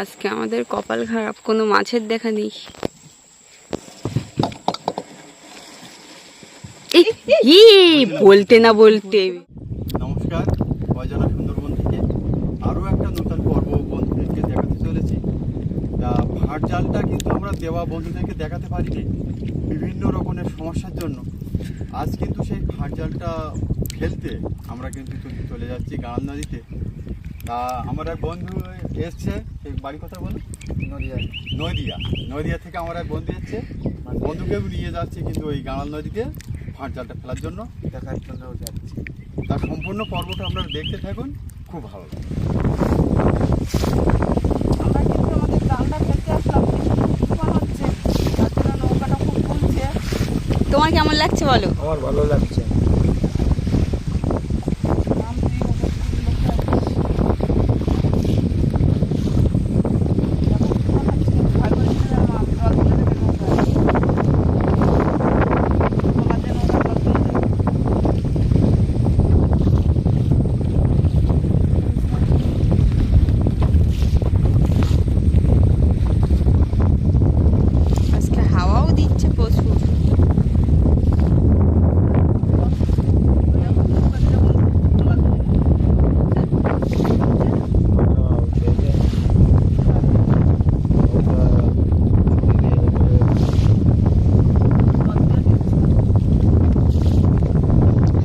আজকে আমাদের কপাল খারাপ, কোনো মাছের দেখা নেই। বলতে না বলতে? নমস্কার, অজানা সুন্দরবন থেকে আরও একটা নতুন পর্ব বন্ধুদেরকে দেখাতে চলেছি। ভাট জালটা কিন্তু আমরা দেওয়া বন্ধুদেরকে দেখাতে পারিনি বিভিন্ন রকমের সমস্যার জন্য। আজ কিন্তু সেই ভাট জালটা ফেলতে আমরা কিন্তু চলে- যাচ্ছি গান নদীতে। আমার এক বন্ধু এসছে সেই বাড়ি কথা বলো নদিয়া নদিয়া নদিয়া থেকে আমার এক বন্ধু এসছে। বন্ধুকেও নিয়ে যাচ্ছে কিন্তু ওই গাঁড়াল নদীতে ভাট জালটা ফেলার জন্য। দেখার জন্য যাচ্ছি। তার সম্পূর্ণ পর্বটা আপনারা দেখতে থাকুন খুব ভালো তুলছে তোমার কেমন লাগছে বলো? আমার ভালো লাগছে নাম তুই ওকে লোকটা দেখো, তুফান হচ্ছে, ভয় করে দিলে আমার জল তুলে দেবে নৌকায়। তোমাদের নৌকা জল তুলে দেবে। আজকে হাওয়াও দিচ্ছে প্রচুর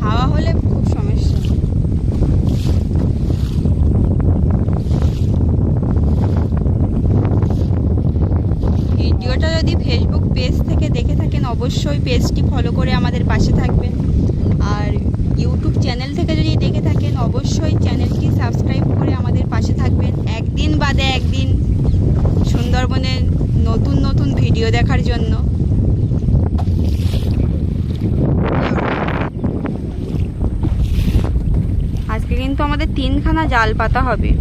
হাওয়া হলে খুব সমস্যা ভিডিওটা যদি ফেসবুক পেজ থেকে দেখে থাকেন অবশ্যই পেজটি ফলো করে আমাদের পাশে থাকবেন। আর ইউটিউব চ্যানেল থেকে যদি দেখে থাকেন, অবশ্যই চ্যানেলটি সাবস্ক্রাইব করে আমাদের পাশে থাকবেন। একদিন বাদে একদিন সুন্দরবনের নতুন নতুন ভিডিও দেখার জন্য। আজকে কিন্তু আমাদের তিনখানা জাল পাতা হবে।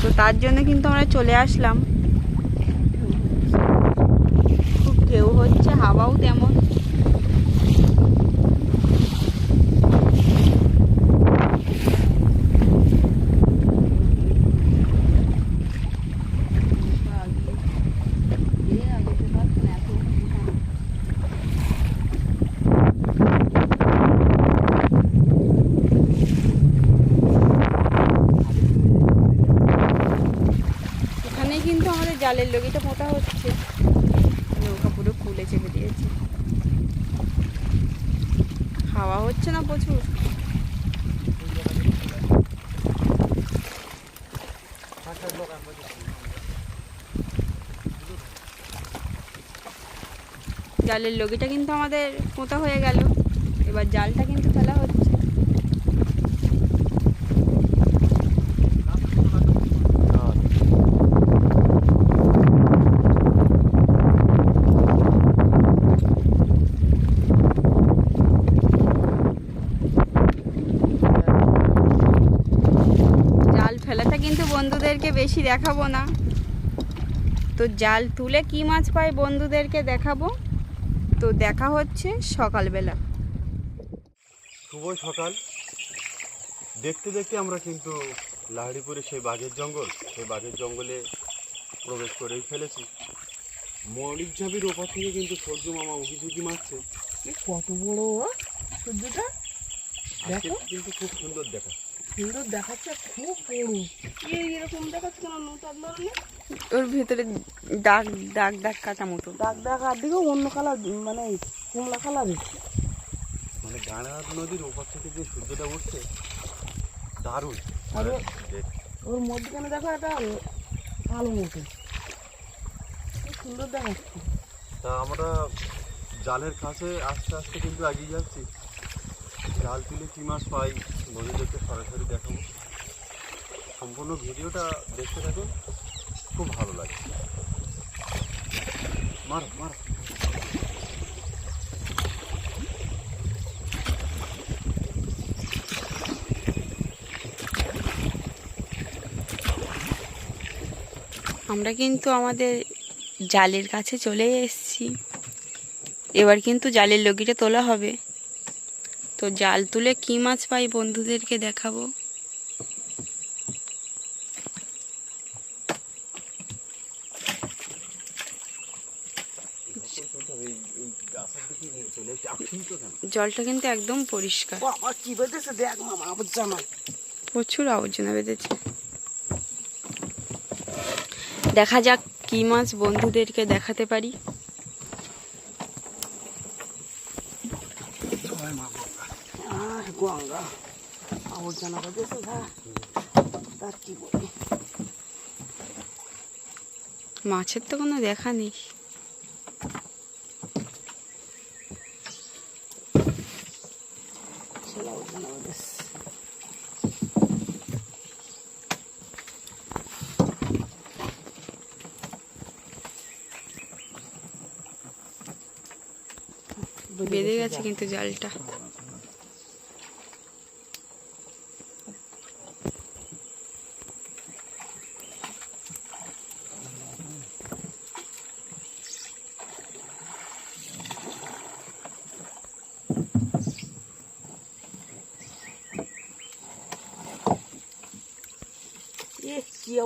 তো তার জন্য কিন্তু আমরা চলে আসলাম খুব ঢেউ হচ্ছে হাওয়াও তেমন। জালের লগিটা পোতা হচ্ছে নৌকা পুরো খুলে চেপে দিয়েছে হাওয়া হচ্ছে না প্রচুর? জালের লগিটা কিন্তু আমাদের পোঁতা হয়ে গেল। এবার জালটা কিন্তু ফেলা হচ্ছে জাল ফেলাটা কিন্তু বন্ধুদেরকে বেশি দেখাবো না। তো জাল তুলে কি মাছ পাই বন্ধুদেরকে দেখাবো। তো দেখা হচ্ছে সকালবেলা। শুভ সকাল। দেখতে দেখতে আমরা কিন্তু লাহাড়িপুরে সেই বাঘের জঙ্গল সেই বাঘের জঙ্গলে প্রবেশ করেই ফেলেছি। মরিচ ঝাপির ওপর থেকে কিন্তু সূর্য মামা উকি ঝুঁকি মারছে। কত বড় সূর্যটা। কিন্তু খুব সুন্দর দেখা সুন্দর দেখাচ্ছে খুব বড়। এরকম দেখাচ্ছে কেন? নতুন ধরনের ওর ভেতরে দাগ দাগ দাগ কাটা মতো। দাগ দাগ আর দিকেও অন্য কালার মানে কমলা কালারের। মানে গাঁড়ার নদীর ওপর থেকে যে সূর্যটা উঠছে দারুণ। আর ওর মধ্যখানে দেখো একটা কালো মতো। খুব সুন্দর দেখাচ্ছে। তা আমরা জালের কাছে আস্তে আস্তে কিন্তু এগিয়ে যাচ্ছি। জাল তুলে কী মাছ পাই? বন্ধুদেরকে সরাসরি দেখাবো। সম্পূর্ণ ভিডিওটা দেখতে থাকুন, খুব ভালো লাগে। মার মার। আমরা কিন্তু আমাদের জালের কাছে চলে এসেছি। এবার কিন্তু জালের লগিটা তোলা হবে। তো জাল তুলে কি মাছ পাই বন্ধুদেরকে দেখাবো। জলটা কিন্তু একদম পরিষ্কার। প্রচুর আবর্জনা বেঁধেছে। দেখা যাক কি মাছ বন্ধুদেরকে দেখাতে পারি। গঙ্গা। আবর্জনা বেঁধেছে তার কি বলি? মাছের তো কোনো দেখা নেই। বেঁধে গেছে কিন্তু জালটা।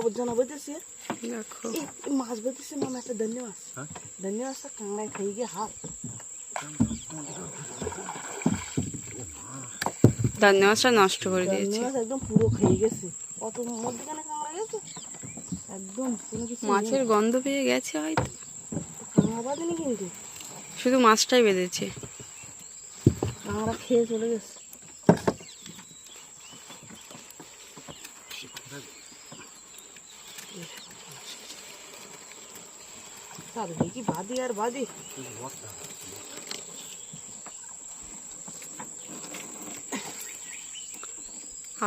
এ এ মাছ বেঁধেছে মামা একটা ধন্যবাদ হ্যাঁ? ধন্যবাদ কাংড়ায় খাই গিয়ে হাত। দান্নে মাছটা নষ্ট করে দিয়েছে। একদম পুরো খেয়ে গেছে। কত মধ্যখানে কাংড়া গেছে? একদম কিছু মাছের গন্ধ পেয়ে গেছে হয়তো। কাংড়া বাঁধেনি কিন্তু। শুধু মাছটাই বেঁধেছে। কাংড়া খেয়ে চলে গেছে। তার দেখি বাদি আর বাদি।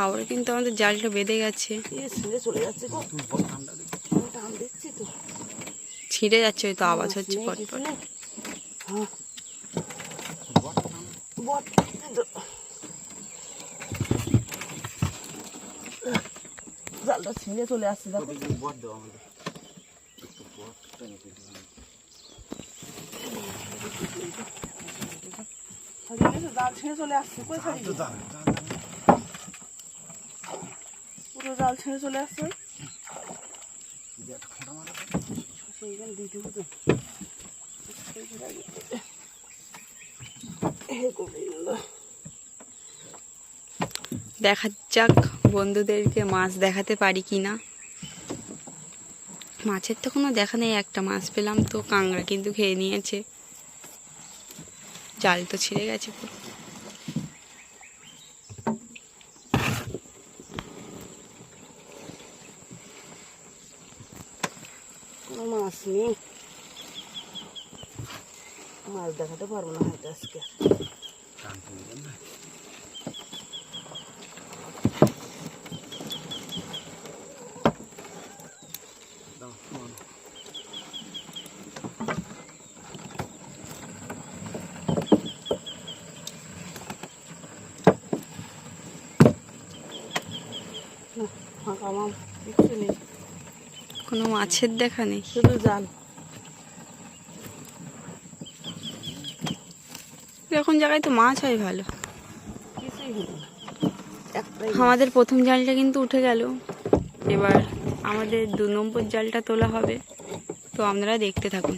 আবার কিন্তু আমাদের জালটা বেঁধে গেছে। ছেড়ে চলে যাচ্ছে গো। আমি টান দেখছি তো। ছিঁড়ে যাচ্ছে হয়তো আওয়াজ হচ্ছে। হ্যাঁ। জালটা ছিঁড়ে চলে আসছে দেখো। ছাড়িয়ে গেছে, পুরো জাল ছিঁড়ে চলে আসছে দেখা যাক বন্ধুদেরকে মাছ দেখাতে পারি কি না মাছের তো কোনো দেখা নেই, একটা মাছ পেলাম তো কাঁংড়া কিন্তু খেয়ে নিয়েছে। জাল তো ছিঁড়ে গেছে পুরো। কোনো মাছ নেই। মাছ দেখাতে পারব না হয়তো আজকে না, ফাঁকা মাম কিচ্ছু নেই। কোনো মাছের দেখা নেই? শুধু জাল। এরকম জায়গায় তো মাছ হয় ভালো। আমাদের প্রথম জালটা কিন্তু উঠে গেল। এবার আমাদের দু নম্বর জালটা তোলা হবে। তো আপনারা দেখতে থাকুন।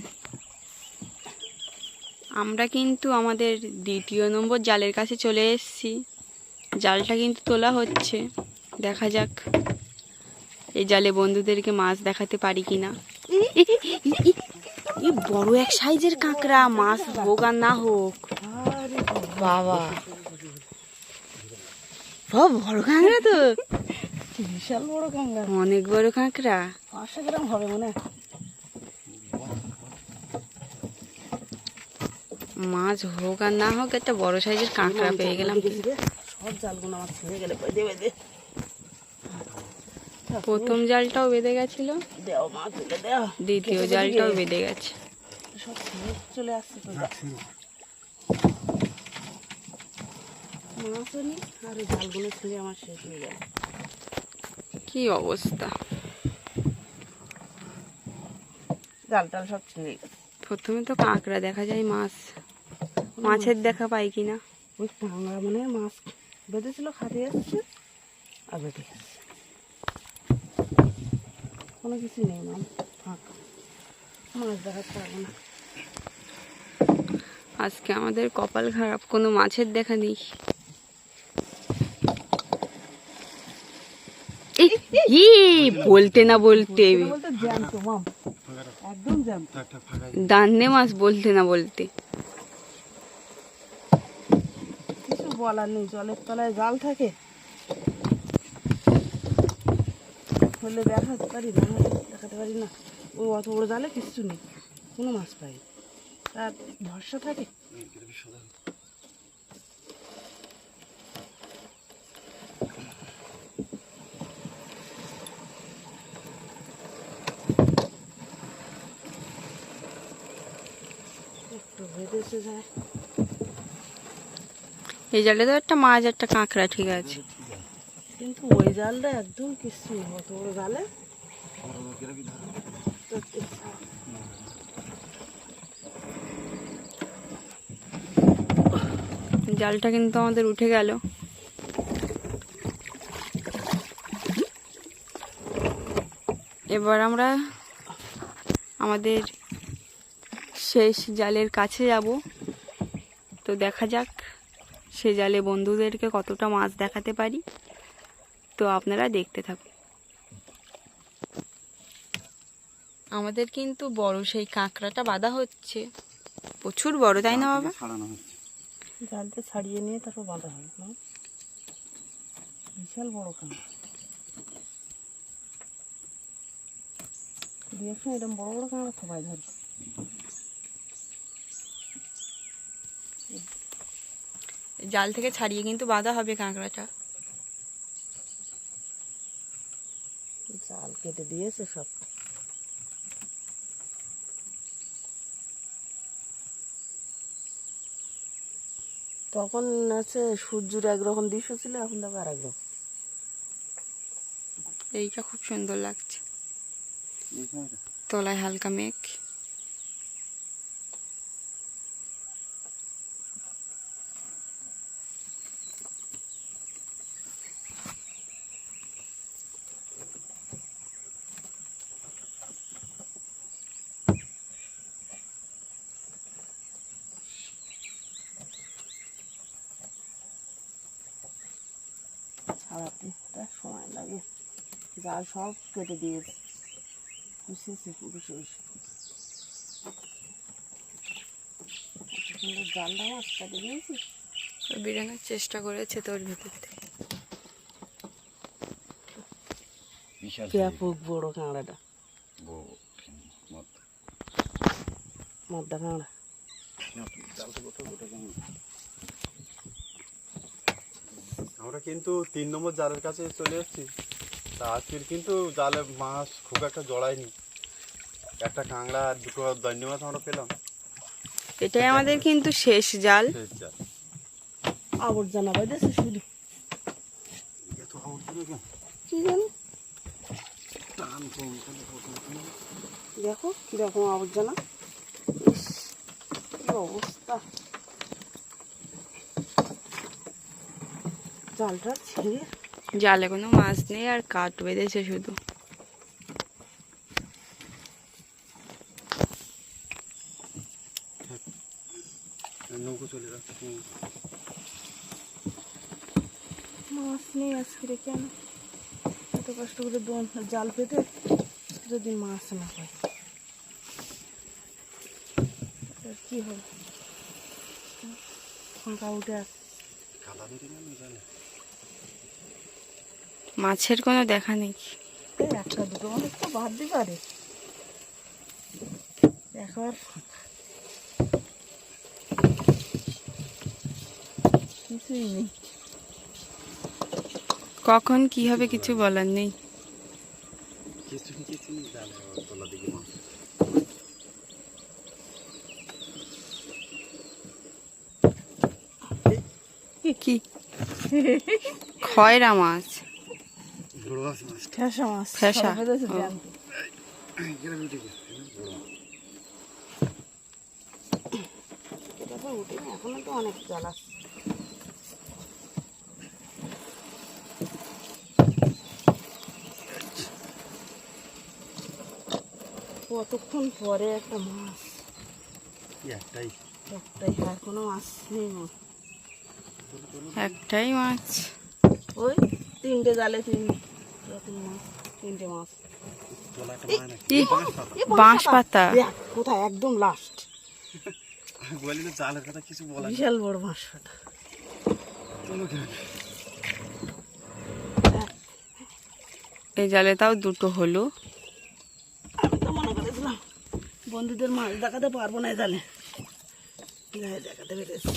আমরা কিন্তু আমাদের দ্বিতীয় নম্বর জালের কাছে চলে এসেছি। জালটা কিন্তু তোলা হচ্ছে। দেখা যাক। এই জালে বন্ধুদেরকে মাছ দেখাতে পারি কি না এই বড় এক সাইজের কাঁকড়া মাছ হোক আর না হোক। বাবা। বড় কাঁকড়া তো। বিশাল বড় কাঙ্গা অনেক বড় কাঁকড়া। পাঁচশো গ্রাম হবে মনে মাছ হোক আর না হোক একটা বড় সাইজের কাঁকড়া পেয়ে গেলাম। সব জালগুলো আমার ছেড়ে গেলে বেঁধে। প্রথম জালটাও বেঁধে গেছিল। দেও মা তুলে দেও। দ্বিতীয় জালটাও বেঁধে গেছে। চলে আসছে তো। মাছও নি আর জালগুলো ছেড়ে আমার শেষ হয়ে গেল। কি অবস্থা? জাল টাল সব ছেড়ে গেছে। প্রথমে তো কাঁকড়া দেখা যায় মাছ। মাছের দেখা পাই কিনা? ওই টাংরা মানে মাছ বেঁধেছিল খাতে যাচ্ছে আর বেঁধে গেছে। কোনো কিছু নেই মাম ফাঁকা মাছ দেখাতে পারব না। আজকে আমাদের কপাল খারাপ কোনো মাছের দেখা নেই। বলতে না বলতে। বলতে মাম একদম জ্যান্ত। দান্নে মাছ বলতে না বলতে। কিছু বলার নেই জলের তলায় জাল থাকে। হলে দেখাতে পারি না। দেখাতে পারি না। ওই অত বড় জালে কিচ্ছু নেই, কোনো মাছ পাই তার ভরসা থাকে? এই জালে তো একটা মাছ, একটা কাঁকড়া ঠিক আছে। কিন্তু ওই জালটা একদম নেই অত বড় জালে? জালটা কিন্তু আমাদের উঠে গেল। এবার আমরা আমাদের শেষ জালের কাছে যাব। তো দেখা যাক সে জালে বন্ধুদেরকে কতটা মাছ দেখাতে পারি। তো আপনারা দেখতে থাকুন। আমাদের কিন্তু বড় সেই কাঁকড়াটা বাঁধা হচ্ছে। প্রচুর বড় তাই না বাবা? জালটা ছাড়িয়ে নিয়ে তারপর বাঁধা হয় বিশাল বড় কাঁকড়া। এরকম বড় বড় কাঁকড়া সবাই ধরে। জাল থেকে ছাড়িয়ে কিন্তু বাঁধা হবে কাঁকড়াটা জাল কেটে দিয়েছে সব। তখন আছে সূর্যের একরকম দৃশ্য ছিল এখন দেখো আর একরকম এইটা খুব সুন্দর লাগছে। তলায় হালকা মেঘ। ছাড়াতে সময় লাগে। জাল সব কেটে দিয়েছে বুঝেছে বসে সুন্দর জালটা মাছ কেটে দিয়েছি। বেরোনোর চেষ্টা করেছে তোর ভিতর থেকে ব্যাপক বড় মত মদ্দা কাঁকড়া আমরা কিন্তু তিন নম্বর জালের কাছে চলে এসেছি। তা আজকের কিন্তু জালে মাছ খুব একটা জড়ায়নি। একটা কাঁকড়া আর দুটো দণ্ড মাছ আমরা পেলাম। এটাই আমাদের কিন্তু শেষ জাল। শেষ জাল। আবর্জনা বাজেছে শুধু। এত আবর্জনা কেন? কি জানি? টান কম। দেখো কীরকম আবর্জনা। কি অবস্থা। জালটা ছিঁড়ে জালে কোনো মাছ নেই আর কাঠ বেঁধেছে শুধু। নৌকো চলে যাচ্ছে। মাছ নেই আজকে রে কেন এত কষ্ট করে দোন জাল পেতে যদি মাছ না পাই কি হবে? উঠে আস কাদা বেরিয়ে গেল জালে মাছের কোনো দেখা নেই। এই একটা দুটো মানুষ তো বাদ দিতে পারে। একবার কিছুই নেই। কখন কি হবে কিছু বলার নেই। কিছু কিছু কি? খয়রা মাছ। এখনও তো অনেক জল আছে কতক্ষণ পরে একটা মাছ? একটাই। একটাই আর কোনো মাছ নেই একটাই মাছ। ওই তিনটে জালে তিন রকম মাছ তিনটে মাছ বাঁশ পাতা কোথায়? একদম লাস্ট বলি না জালের কথা কিছু বলা বিশাল বড় মাছ ফাটা এই জালে তাও দুটো হলো। আমি তো মনে করেছিলাম বন্ধুদের মাছ দেখাতে পারব না গায়ে দেখাতে পেরেছি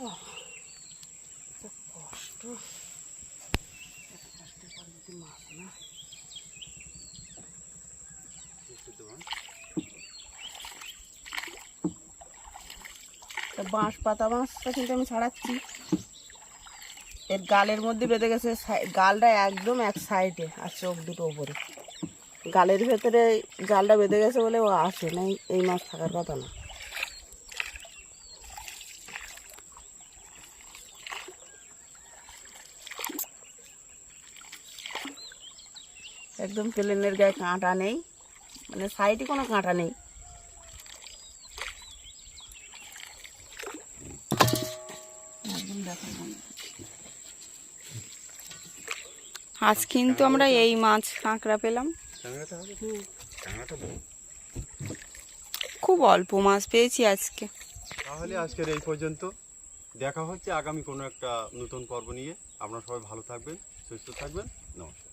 ওহ, যা কষ্ট এত কষ্টের পরে যদি মাছ না তা বাঁশ পাতা বাঁশটা কিন্তু আমি ছাড়াচ্ছি। এর গালের মধ্যে বেঁধে গেছে গালটা একদম এক সাইডে আর চোখ দুটো ওপরে গালের ভেতরে গালটা বেঁধে গেছে বলে ও আসে না এই মাছ থাকার কথা না। একদম প্লেনের গায়ে কাঁটা নেই মানে সাইডে কোনো কাঁটা নেই একদম দেখা যায় না। আজ কিন্তু আমরা এই মাছ কাঁকড়া পেলাম। খুব অল্প মাছ পেয়েছি আজকে। তাহলে আজকের এই পর্যন্ত। দেখা হচ্ছে আগামী কোনো একটা নতুন পর্ব নিয়ে। আপনারা সবাই ভালো থাকবেন, সুস্থ থাকবেন। নমস্কার।